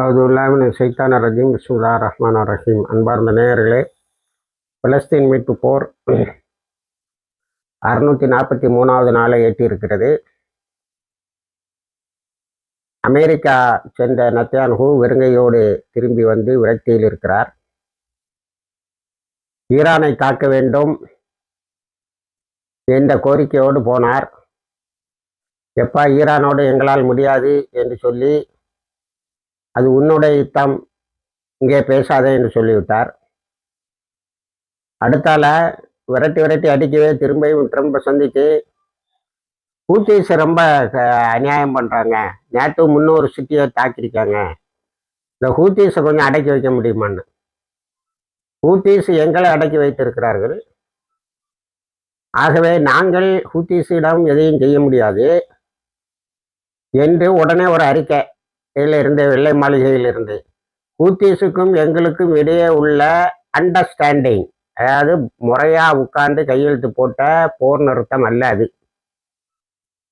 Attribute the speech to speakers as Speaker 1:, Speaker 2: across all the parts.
Speaker 1: அதுல்லாமின் சைத்தான ரஜீம் பிஸ்முல்லா ரஹ்மான் ரஹீம். அன்பார்ந்த நேயர்களே பலஸ்தீன் மீட்பு போர் அறுநூற்றி நாற்பத்தி மூணாவது நாளை எட்டியிருக்கிறது. அமெரிக்கா சென்ற நத்தியான்ஹூ வெறுங்கையோடு திரும்பி வந்து விரக்தியில் இருக்கிறார். ஈரானை காக்க வேண்டும் என்ற கோரிக்கையோடு போனார். எப்பா ஈரானோடு எங்களால் முடியாது என்று சொல்லி அது உன்னுடைய இத்தம் இங்கே பேசாதே என்று சொல்லிவிட்டார். அடுத்தால விரட்டி விரட்டி அடிக்கவே திரும்பியும் திரும்ப சந்திச்சு ஹூத்தீஸ் ரொம்ப க- அநியாயம் பண்ணுறாங்க நேற்று முன்னூறு சிட்டியை தாக்கியிருக்காங்க. இந்த ஹூத்தீஸை கொஞ்சம் அடக்கி வைக்க முடியுமான்னு. ஹூத்தீஸ் எங்களை அடக்கி வைத்திருக்கிறார்கள். ஆகவே நாங்கள் ஹூத்தீஸிடம் எதையும் செய்ய முடியாது என்று உடனே ஒரு அறிக்கை இதில் இருந்து வெள்ளை மாளிகையிலிருந்து. ஹூத்தீஸுக்கும் எங்களுக்கும் இடையே உள்ள அண்டர்ஸ்டாண்டிங் அதாவது முறையாக உட்கார்ந்து கையெழுத்து போட்ட போர் நிறுத்தம் அல்ல அது.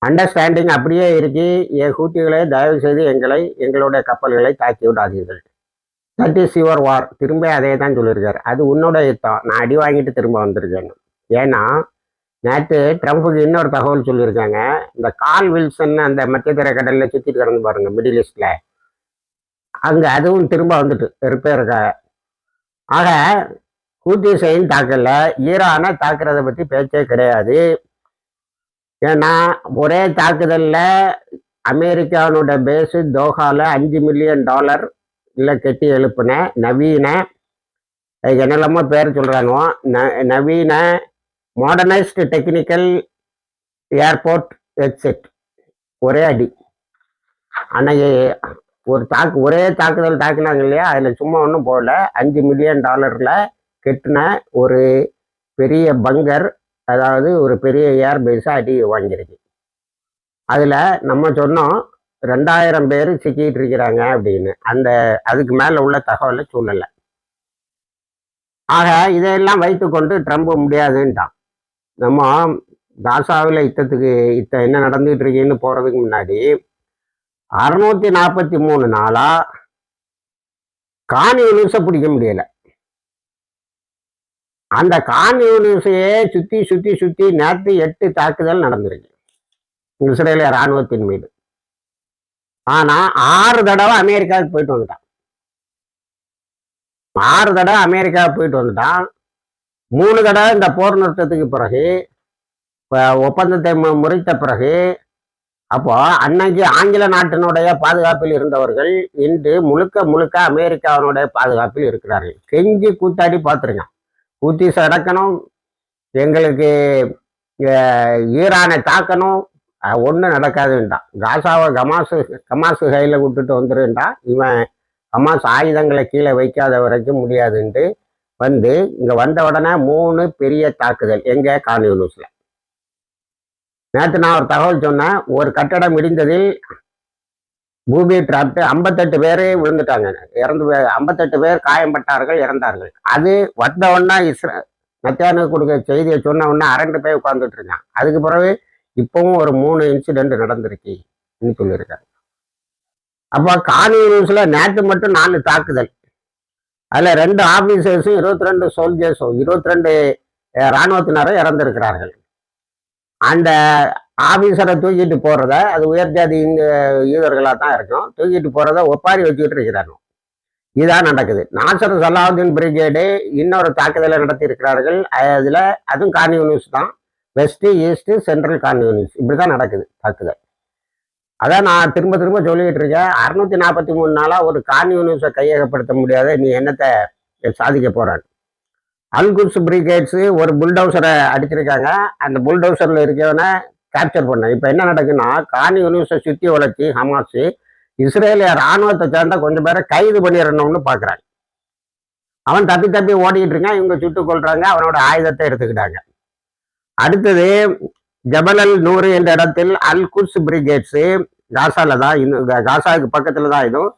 Speaker 1: அண்டர்ஸ்டாண்டிங் அப்படியே இருக்கு என் கூட்டிகளை தயவு செய்து எங்களை எங்களுடைய கப்பல்களை தாக்கி விடாதீர்கள். தட் இஸ் யுவர் வார் திரும்ப அதே தான் சொல்லியிருக்காரு. அது உன்னோட யுத்தம் நான் அடி வாங்கிட்டு திரும்ப வந்திருக்கேன் ஏன்னா நேற்று ட்ரம்ப்புக்கு இன்னொரு தகவல் சொல்லியிருக்காங்க. இந்த கால் வில்சன் அந்த மத்திய தரைக்கடலில் சுற்றிட்டு கிடந்து பாருங்க மிடில் ஈஸ்டில். அங்கே அதுவும் திரும்ப வந்துட்டு ரிப்பேருக்க ஆக ஹூத்திஸையும் தாக்கல. ஈரானை தாக்குறதை பற்றி பேச்சே கிடையாது. ஏன்னா ஒரே தாக்குதலில் அமெரிக்காவோட பேஸு தோஹாவில் அஞ்சு மில்லியன் டாலர் இல்லை கெட்டி எழுப்புன நவீன அதுக்கு என்னெல்லாமோ பேர் சொல்கிறாங்க ந நவீன மாடர்னைஸ்டு டெக்னிக்கல் ஏர்போர்ட் ஹெட்செட் ஒரே அடி. அன்னைக்கு ஒரு தாக்கு ஒரே தாக்குதல் தாக்குனாங்க இல்லையா? அதில் சும்மா ஒன்றும் போகல அஞ்சு மில்லியன் டாலரில் கெட்டின ஒரு பெரிய பங்கர் அதாவது ஒரு பெரிய ஏர்பேஸாக அடி வாங்கியிருக்கு அதில் நம்ம சொன்னோம் ரெண்டாயிரம் பேர் சிக்கிட்டு இருக்கிறாங்க அப்படின்னு. அந்த அதுக்கு மேலே உள்ள தகவலை சொல்லலை ஆக இதையெல்லாம் வைத்துக்கொண்டு ட்ரம்ப் முடியாதுன்ட்டான். நம்ம காசாவில் யுத்தத்துக்கு யுத்தம் என்ன நடந்துகிட்டு இருக்கீன்னு போகிறதுக்கு முன்னாடி அறுநூத்தி நாற்பத்தி மூணு நாளா காணி யூனிவர்ஸை பிடிக்க முடியல. அந்த காணி யூனிவர்ஸையே சுத்தி சுத்தி சுத்தி நேற்று எட்டு தாக்குதல் நடந்திருக்கு. இஸ்ரேலிய ராணுவத்தின் மீது. ஆனா ஆறு தடவை அமெரிக்காவுக்கு போயிட்டு வந்துட்டான். ஆறு தடவை அமெரிக்காவுக்கு போயிட்டு வந்துட்டான். மூணு தடவை இந்த போர் நிறுத்தத்துக்கு பிறகு ஒப்பந்தத்தை மு- முறித்த பிறகு அப்போ அன்னைக்கு ஆங்கில நாட்டினுடைய பாதுகாப்பில் இருந்தவர்கள் இன்று முழுக்க முழுக்க அமெரிக்காவினுடைய பாதுகாப்பில் இருக்கிறார்கள். கெஞ்சி கூத்தாடி பார்த்துருங்க. கூத்தி அடக்கணும் எங்களுக்கு ஈரானை தாக்கணும் ஒன்றும் நடக்காதுன்ட்டான் காசாவை கமாசு கமாசு கையில் விட்டுட்டு வந்துருன்ட்டான் இவன் கமாசு ஆயுதங்களை கீழே வைக்காத வரைக்கும் முடியாதுன்ட்டு வந்து இங்கே வந்த உடனே மூணு பெரிய தாக்குதல். எங்கே? கான்யூனிஸில் நேற்று நான் ஒரு தகவல் சொன்னேன். ஒரு கட்டடம் இடிந்ததில் பூமி டிராப்ட் ஐம்பத்தெட்டு பேர் விழுந்துட்டாங்க. இறந்து ஐம்பத்தெட்டு பேர் காயம்பட்டார்கள் இறந்தார்கள். அது வந்த உடனே இஸ்ர மத்தியானம் கொடுக்க செய்தியை சொன்ன உடனே அரண்டு போய் உட்காந்துட்டு இருந்தான். அதுக்கு பிறகு இப்பவும் ஒரு மூணு இன்சிடென்ட் நடந்திருக்கு சொல்லியிருக்காங்க அப்போ காணி நியூஸ்ல நேற்று மட்டும் நாலு தாக்குதல். அதில் ரெண்டு ஆஃபீஸர்ஸும் இருபத்தி ரெண்டு சோல்ஜர்ஸும் இருபத்தி ரெண்டு இராணுவத்தினரும் இறந்திருக்கிறார்கள். அந்த ஆஃபீஸரை தூக்கிட்டு போகிறத அது உயர்ஜாதி யூதர்களாக தான் இருக்கும். தூக்கிட்டு போகிறத ஒப்பாரி வச்சுக்கிட்டு இருக்கிறாங்க. இதுதான் நடக்குது. நாசர் சலாவுதீன் பிரிகேடு இன்னொரு தாக்குதலை நடத்தி இருக்கிறார்கள் அதுல அதுவும் கான்யூனிஸ்ட் தான். வெஸ்ட்டு ஈஸ்ட்டு சென்ட்ரல் கான்யூனிஸ்ட் இப்படி தான் நடக்குது தாக்குதல். அதான் நான் திரும்ப திரும்ப சொல்லிக்கிட்டு இருக்கேன். அறுநூத்தி நாற்பத்தி மூணு நாளா ஒரு கான்யூனிஸை கையகப்படுத்த முடியாத நீ என்னத்தை சாதிக்க போறான். அல்குட்ஸ் பிரிகேட்ஸ் ஒரு புல்டவுசரை அடிச்சிருக்காங்க. அந்த புல்டவுசர்ல இருக்கவனை கேப்சர் பண்ண இப்போ என்ன நடக்குன்னா கான் யூனிவர்ஸை சுற்றி வளர்ச்சி ஹமாஸ் இஸ்ரேலிய ராணுவத்தை சேர்ந்த கொஞ்சம் பேரை கைது பண்ணிடணும்னு பார்க்குறாங்க அவன் தப்பி தப்பி ஓடிக்கிட்டு இருக்கான். இவங்க சுட்டு கொள்றாங்க அவனோட ஆயுதத்தை எடுத்துக்கிட்டாங்க. அடுத்தது ஜபலல் நூறு என்ற இடத்தில் அல் குஸ் பிரிகேட்ஸு காசால தான் இன்னும் காசாவுக்கு பக்கத்தில் தான் இதுவும்.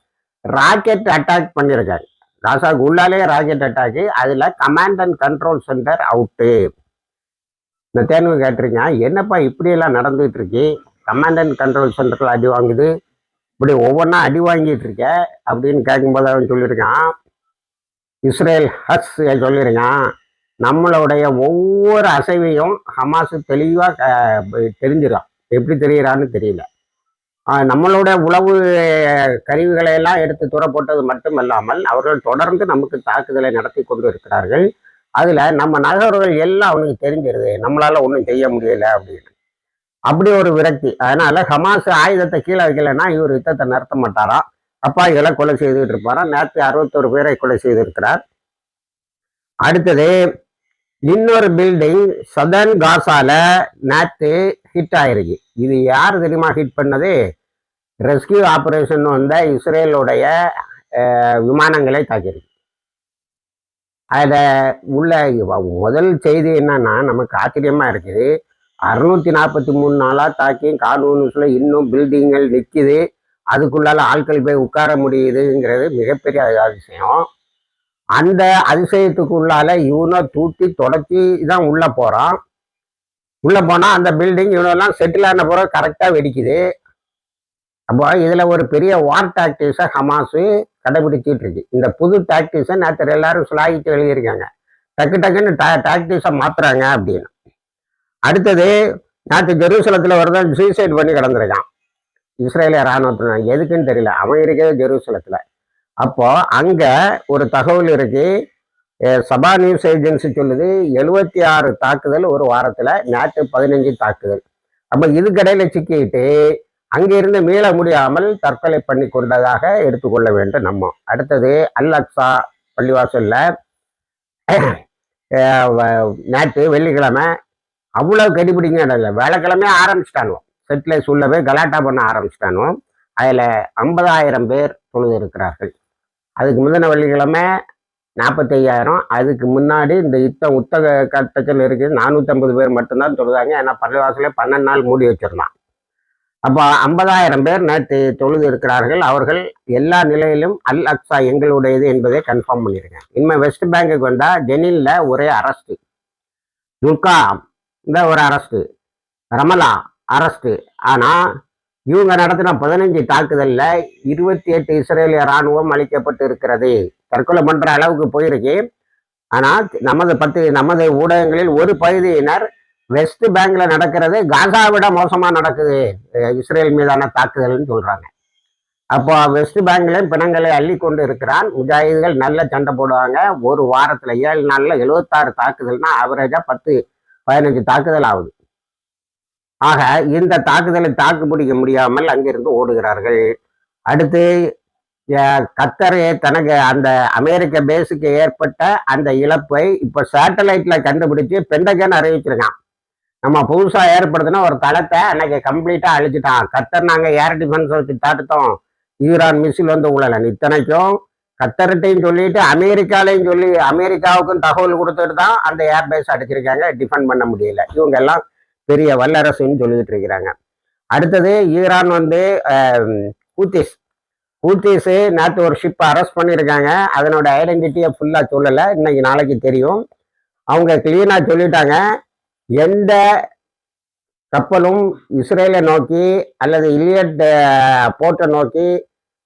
Speaker 1: ராக்கெட் அட்டாக் பண்ணியிருக்காங்க காசாவுக்கு உள்ளாலே ராக்கெட் அட்டாக்கு. அதில் command and control centre out. இந்த தேர்வு கேட்டிருக்கீங்க என்னப்பா இப்படியெல்லாம் நடந்துகிட்டு இருக்கு கமாண்ட் அண்ட் கண்ட்ரோல் சென்டரில் அடி வாங்குது. இப்படி ஒவ்வொன்றா அடி வாங்கிட்டு இருக்க அப்படின்னு கேட்கும்போது அவன் சொல்லியிருக்கான். இஸ்ரேல் ஹஸ் சொல்லியிருக்கான். நம்மளுடைய ஒவ்வொரு அசைவையும் ஹமாஸு தெளிவாக தெரிஞ்சிடும் எப்படி தெரிகிறான்னு தெரியல. நம்மளுடைய நம்மளோட உளவு கருவிகளை எல்லாம் எடுத்து தூரப்போட்டது மட்டுமல்லாமல் அவர்கள் தொடர்ந்து நமக்கு தாக்குதலை நடத்தி கொண்டு இருக்கிறார்கள். அதில் நம்ம நகர்வுகள் எல்லாம் அவனுக்கு தெரிஞ்சிருது. நம்மளால ஒன்றும் செய்ய முடியல அப்படின்னு. அப்படி ஒரு விரக்தி. அதனால ஹமாஸ் ஆயுதத்தை கீழே வைக்கலைன்னா இவர் யுத்தத்தை நிறுத்த மாட்டாராம் அப்பாய்களை கொலை செய்துட்டு இருப்பாராம் நேற்று அறுபத்தொரு பேரை கொலை செய்திருக்கிறார். அடுத்தது இன்னொரு பில்டிங் சதர்ன் காசால நேற்று ஹிட் ஆயிருக்கு. இது யார் தெரியுமா ஹிட் பண்ணது? ரெஸ்கியூ ஆபரேஷன் வந்த இஸ்ரேலுடைய விமானங்களை தாக்கியிருக்கு. அதை உள்ள முதல் செய்தி என்னன்னா நமக்கு ஆச்சரியமா இருக்குது. அறுநூத்தி நாற்பத்தி மூணு நாளா தாக்கி கார்னூன்ஸ்ல இன்னும் பில்டிங்கள் நிற்கிது அதுக்குள்ளால ஆட்கள் போய் உட்கார முடியுதுங்கிறது மிகப்பெரிய அதிசயம். அந்த அதிசயத்துக்குள்ளால இவனை தூட்டி தொடச்சி தான் உள்ளே போகிறான் உள்ளே போனால் அந்த பில்டிங் இவனெல்லாம் செட்டில் ஆன பிறகு கரெக்டாக வெடிக்குது. அப்போ இதில் ஒரு பெரிய வார் டாக்டிஸை ஹமாஸு கடைபிடிச்சிட்டு இருக்கு. இந்த புது டாக்டிஸை நேற்று எல்லாரும் சுலாகிட்டு எழுதியிருக்காங்க. டக்கு டக்குன்னு டா டாக்டிஸை மாற்றுறாங்க அப்படின்னு. அடுத்தது நேற்று ஜெருசலத்தில் ஒருத்தன் சூசைட் பண்ணி கிடந்திருக்கான். இஸ்ரேலிய ராணுவத்தினர். எதுக்குன்னு தெரியல. அவன் இருக்கிறது ஜெருசலத்தில். அப்போ அங்க ஒரு தகவல் இருக்கு. சபா நியூஸ் ஏஜென்சி சொல்லுது எழுபத்தி ஆறு தாக்குதல் ஒரு வாரத்துல நேற்று பதினஞ்சு தாக்குதல். அப்ப இதுக்கடையில சிக்கிட்டு அங்கிருந்து மீள முடியாமல் தற்கொலை பண்ணி கொண்டதாக எடுத்துக்கொள்ள வேண்டும் நம்ம. அடுத்தது அல் அக்ஸா பள்ளிவாசல்ல நேற்று வெள்ளிக்கிழமை அவ்வளவு கடிபிடிங்க இல்லை வேலைக்கிழமை ஆரம்பிச்சிட்டானுவோம் செட்டில் உள்ள கலாட்டா பண்ண ஆரம்பிச்சிட்டானுவோம் அதில் ஐம்பதாயிரம் பேர் தொழுது இருக்கிறார்கள். அதுக்கு முந்தின வெள்ளிக்கிழமை நாற்பத்தையாயிரம் அதுக்கு முன்னாடி இந்த யுத்தம் உத்தக கட்டத்தில் இருக்குது நானூற்றம்பது பேர் மட்டும்தான் தொழுதாங்க. ஏன்னா பள்ளிவாசலே பன்னெண்டு நாள் மூடி வச்சிருந்தான் அப்போ ஐம்பதாயிரம் பேர் நேற்று தொழுது இருக்கிறார்கள். அவர்கள் எல்லா நிலையிலும் அல் அக்ஸா எங்களுடையது என்பதை கன்ஃபார்ம் பண்ணியிருக்கேன் இனிமேல் வெஸ்ட் பேங்குக்கு வந்தால் ஜெனிலில் ஒரே அரஸ்ட்டு. துர்கா இந்த ஒரு அரஸ்ட்டு. ரமலா அரஸ்ட்டு. ஆனால் இவங்க நடத்தின பதினஞ்சு தாக்குதலில் இருபத்தி எட்டு இஸ்ரேலிய ராணுவம் அளிக்கப்பட்டு இருக்கிறது தற்கொலை பண்ணுற அளவுக்கு போயிருக்கு. ஆனால் நமது பத்து நமது ஊடகங்களில் ஒரு பகுதியினர் வெஸ்ட் பேங்க்ல நடக்கிறது காசாவிட மோசமாக நடக்குது. இஸ்ரேல் மீதான தாக்குதல்னு சொல்கிறாங்க அப்போ வெஸ்ட் பேங்க்லயும் பிணங்களை அள்ளி கொண்டு இருக்கிறான். முஜாஹிதுகள் நல்ல சண்டை போடுவாங்க. ஒரு வாரத்தில் ஏழு நாளில் எழுபத்தாறு தாக்குதல்னா ஆவரேஜாக பத்து பதினஞ்சு தாக்குதல் ஆகுது. ஆக இந்த தாக்குதலை தாக்கு பிடிக்க முடியாமல் அங்கிருந்து ஓடுகிறார்கள். அடுத்து கத்தரையே தனக்கு அந்த அமெரிக்க பேஸுக்கு ஏற்பட்ட அந்த இழப்பை இப்போ சேட்டலைட்ல கண்டுபிடிச்சு பெண்டகன் அறிவிச்சிருக்கான். நம்ம புதுசா ஏற்படுத்தின ஒரு தளத்தை அன்னைக்கு கம்ப்ளீட்டா அழிச்சிட்டான். கத்தர் நாங்க ஏர் டிஃபென்ஸ் வச்சு தாட்டுத்தோம். ஈரான் மிசில் வந்து உழல இத்தனைக்கும் கத்தர்கிட்டையும் சொல்லிட்டு அமெரிக்காலையும் சொல்லி அமெரிக்காவுக்கும் தகவல் கொடுத்துட்டு தான் அந்த ஏர் பேஸ் அடிச்சிருக்காங்க. டிஃபெண்ட் பண்ண முடியல. இவங்க எல்லாம் பெரிய வல்லரசுன்னு சொல்லிட்டு இருக்கிறாங்க அடுத்தது ஈரான் வந்து ஹூத்திஸ். ஹூத்திஸு நேற்று ஒரு ஷிப்பை அரெஸ்ட் பண்ணியிருக்காங்க. அதனோட ஐடென்டிட்டியை ஃபுல்லாக சொல்லலை. இன்னைக்கு நாளைக்கு தெரியும். அவங்க கிளீனாக சொல்லிட்டாங்க. எந்த கப்பலும் இஸ்ரேலை நோக்கி அல்லது இலியட் போர்ட்டை நோக்கி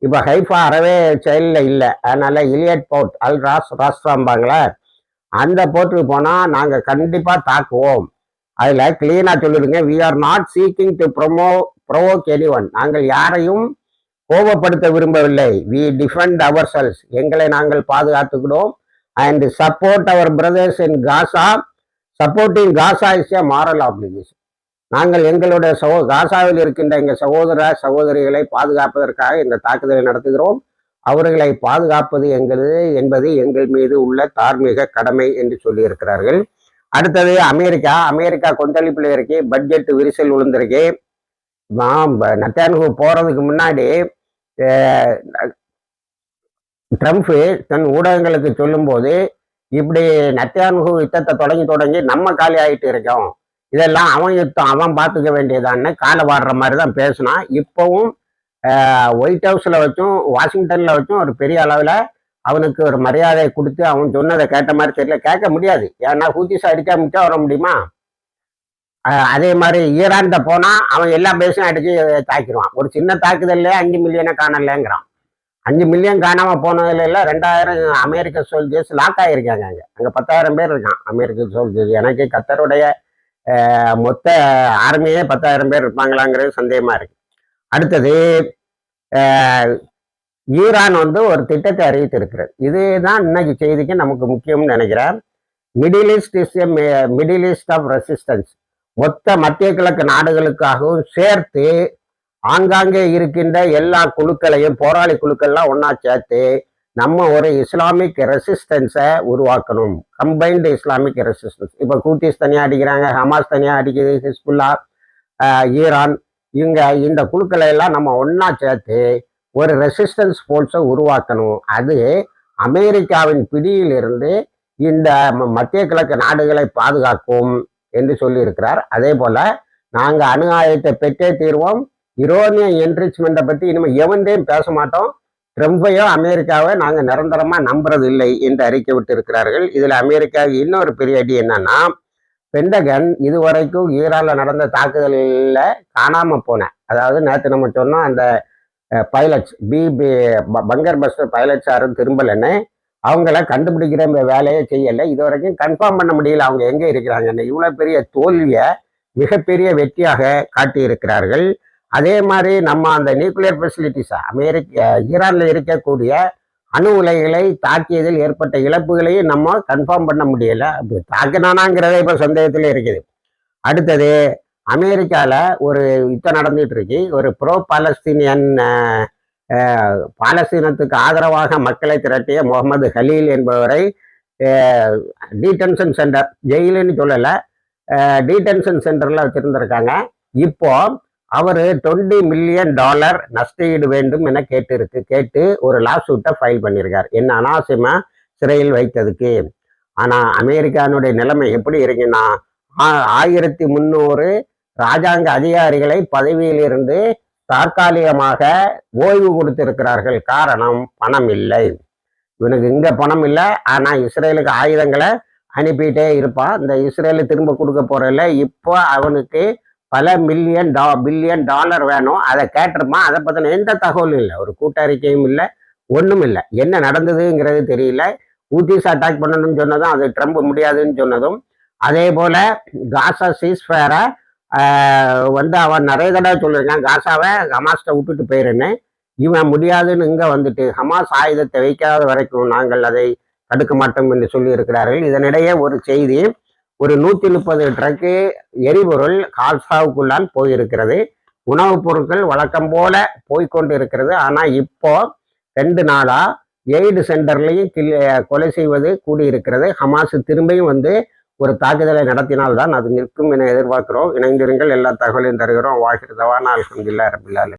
Speaker 1: இப்போ ஹைஃபா அறவே செயலில் இல்லை. அதனால இலியட் போர்ட் அல் ராஸ் ராஸ்ட்ராம்பாங்களே அந்த போர்ட்டுக்கு போனால் நாங்கள் கண்டிப்பாக தாக்குவோம். அதில் கிளீனாக சொல்லிடுங்க we are not seeking to promo provoke anyone நாங்கள் யாரையும் கோபப்படுத்த விரும்பவில்லை. வி டிஃபெண்ட் அவர் செல்ஸ் எங்களை நாங்கள் பாதுகாத்துக்கிறோம். And support our brothers in Gaza supporting Gaza is a moral obligation நாங்கள் எங்களுடைய சகோ காசாவில் இருக்கின்ற எங்கள் சகோதர சகோதரிகளை பாதுகாப்பதற்காக இந்த தாக்குதலை நடத்துகிறோம். அவர்களை பாதுகாப்பது எங்களது என்பது எங்கள் மீது உள்ள தார்மீக கடமை என்று சொல்லியிருக்கிறார்கள். அடுத்தது அமெரிக்கா. அமெரிக்கா கொந்தளிப்பில் இருக்கு பட்ஜெட் விரிசல் விழுந்திருக்கு. நான் நத்தானுக்கு போறதுக்கு முன்னாடி அஹ், ட்ரம்ப் தன் ஊடகங்களுக்கு சொல்லும்போது இப்படி நத்தியானுகு யுத்தத்தை தொடங்கி தொடங்கி நம்ம காலி ஆகிட்டு இருக்கோம். இதெல்லாம் அவன் யுத்தம் அவன் பார்த்துக்க வேண்டியதான்னு காலை வாடுற மாதிரி தான் பேசினான் இப்போவும் ஒயிட் ஹவுஸில் வச்சும் வாஷிங்டனில் வச்சும் ஒரு பெரிய அளவில் அவனுக்கு ஒரு மரியாதை கொடுத்து அவன் சொன்னதை கேட்ட மாதிரி தெரியல. கேட்க முடியாது. ஏன்னா ஹூத்திஸ் அடிக்காம வர முடியுமா? அதே மாதிரி ஈரான்கிட்ட போனா அவன் எல்லா பேஸும் அடிச்சு தாக்கிடுவான். ஒரு சின்ன தாக்குதல்ல அஞ்சு மில்லியனை காணலங்கிறான். அஞ்சு மில்லியன் காணாம போனதுல எல்லாம் ரெண்டாயிரம் அமெரிக்க சோல்ஜர்ஸ் லாக் ஆயிருக்காங்க அங்க. அங்க பத்தாயிரம் பேர் இருக்கான் அமெரிக்க சோல்ஜர்ஸ் எனக்கு கத்தருடைய மொத்த ஆர்மியே பத்தாயிரம் பேர் இருப்பாங்களாங்கிறது சந்தேகமா இருக்கு. அடுத்தது ஈரான் வந்து ஒரு திட்டத்தை அறிவித்திருக்கிறது. இதுதான் இன்னைக்கு செய்திக்கு நமக்கு முக்கியம்னு நினைக்கிறேன். Middle east is a middle east of resistance மொத்த மத்திய கிழக்கு நாடுகளுக்காகவும் சேர்த்து ஆங்காங்கே இருக்கின்ற எல்லா குழுக்களையும் போராளி குழுக்கள்லாம் ஒன்றா சேர்த்து நம்ம ஒரு இஸ்லாமிக் ரெசிஸ்டன்ஸை உருவாக்கணும். கம்பைன்டு இஸ்லாமிக் ரெசிஸ்டன்ஸ் இப்போ கூட்டிஸ் தனியாக அடிக்கிறாங்க ஹமாஸ் தனியாக அடிக்குது ஹிஸ்புல்லா ஈரான். இவங்க இந்த குழுக்களை எல்லாம் நம்ம ஒன்றா சேர்த்து ஒரு ரெசிஸ்டன்ஸ் ஃபோர்ஸை உருவாக்கணும். அது அமெரிக்காவின் பிடியிலிருந்து இந்த ம- மத்திய கிழக்கு நாடுகளை பாதுகாக்கும் என்று சொல்லியிருக்கிறார். அதே போல நாங்கள் அணு ஆயுதத்தை பெற்றே தீர்வோம். யுரோனியம் என்ரிச்மெண்ட்டை பற்றி இனிமேல் எவன்டையும் பேச மாட்டோம். ட்ரம்பையோ அமெரிக்காவை நாங்கள் நிரந்தரமாக நம்புறது இல்லை என்று அறிக்கை விட்டு இருக்கிறார்கள் இதில் அமெரிக்காவுக்கு இன்னொரு பெரிய அடி என்னன்னா பெண்டகன் இதுவரைக்கும் ஈரானில் நடந்த தாக்குதலில் காணாமல் போன அதாவது நேற்று நம்ம சொன்னோம் அந்த பைலட்ஸ் பிபி பங்கர் பஸ் பைலட்ஸ் யாரும் திரும்பலன்னு அவங்கள கண்டுபிடிக்கிற வேலையை செய்யலை. இது வரைக்கும் கன்ஃபார்ம் பண்ண முடியல அவங்க எங்கே இருக்கிறாங்கன்னு. இவ்வளோ பெரிய தோல்வியை மிகப்பெரிய வெற்றியாக காட்டியிருக்கிறார்கள். அதே மாதிரி நம்ம அந்த நியூக்ளியர் ஃபெசிலிட்டிஸ் அமெரிக்க ஈரானில் இருக்கக்கூடிய அணு உலைகளை தாக்கியதில் ஏற்பட்ட இழப்புகளையும் நம்ம கன்ஃபார்ம் பண்ண முடியலை. அப்படி தாக்கினானாங்கிறதே இப்போ சந்தேகத்தில் இருக்குது. அடுத்தது அமெரிக்காவில் ஒரு யுத்தம் நடந்துட்டு இருக்கு ஒரு ப்ரோ பாலஸ்தீனியன் பாலஸ்தீனத்துக்கு ஆதரவாக மக்களை திரட்டிய முகமது ஹலீல் என்பவரை டீடென்ஷன் சென்டர் ஜெயிலுன்னு சொல்லலை டீடென்ஷன் சென்டரில் வச்சுருந்துருக்காங்க. இப்போ அவர் டுவெண்ட்டி மில்லியன் டாலர் நஷ்டஈடு வேண்டும் என கேட்டு இருக்கு கேட்டு ஒரு லா சூட்டை ஃபைல் பண்ணியிருக்கார் என்ன அனாவசியமாக சிறையில் வைத்ததுக்கு? ஆனால் அமெரிக்கானுடைய நிலைமை எப்படி இருக்குன்னா ஆ- ஆயிரத்தி முந்நூறு ராஜாங்க அதிகாரிகளை பதவியிலிருந்து தற்காலிகமாக ஓய்வு கொடுத்திருக்கிறார்கள். காரணம் பணம் இல்லை. இவனுக்கு இங்க பணம் இல்லை. ஆனா இஸ்ரேலுக்கு ஆயுதங்களை அனுப்பிட்டே இருப்பான். இந்த இஸ்ரேலு திரும்ப கொடுக்க போறதில்ல இப்போ அவனுக்கு பல மில்லியன் டா பில்லியன் டாலர் வேணும். அதை கேட்டிருப்பான். அதை பத்தின எந்த தகவலும் இல்லை. ஒரு கூட்டறிக்கையும் இல்லை. ஒன்றும் இல்லை. என்ன நடந்ததுங்கிறது தெரியல. ஊத்திஸ் அட்டாக் பண்ணணும்னு சொன்னதும் அது ட்ரம்ப் முடியாதுன்னு சொன்னதும். அதே போல காசா சீஸ்ஃபேரை வந்து அவன் நிறைய தடவை சொல்லியிருக்கான் காசாவை ஹமாஸ்ட்டை விட்டுட்டு போயிருன்னு. இவன் முடியாதுன்னு இங்கே வந்துட்டு ஹமாஸ் ஆயுதத்தை வைக்காத வரைக்கும் நாங்கள் அதை தடுக்க மாட்டோம் என்று சொல்லியிருக்கிறார்கள். இதனிடையே ஒரு செய்தி ஒரு நூற்றி முப்பது ட்ரக்கு எரிபொருள் கால்சாவுக்குள்ளால் போயிருக்கிறது. உணவுப் பொருட்கள் வழக்கம் போல போய்க்கொண்டு இருக்கிறது ஆனால் இப்போ ரெண்டு நாளாக எய்டு சென்டர்லையும் கொலை செய்வது கூடியிருக்கிறது. ஹமாஸ் திரும்பியும் வந்து ஒரு தாக்குதலை நடத்தினால்தான் அது நிற்கும் என எதிர்பார்க்கிறோம். இணைந்திருங்கள் எல்லா தகவலையும் தருகிறோம். வாகிருதவான நாள் ரபில் ஆலமீன்.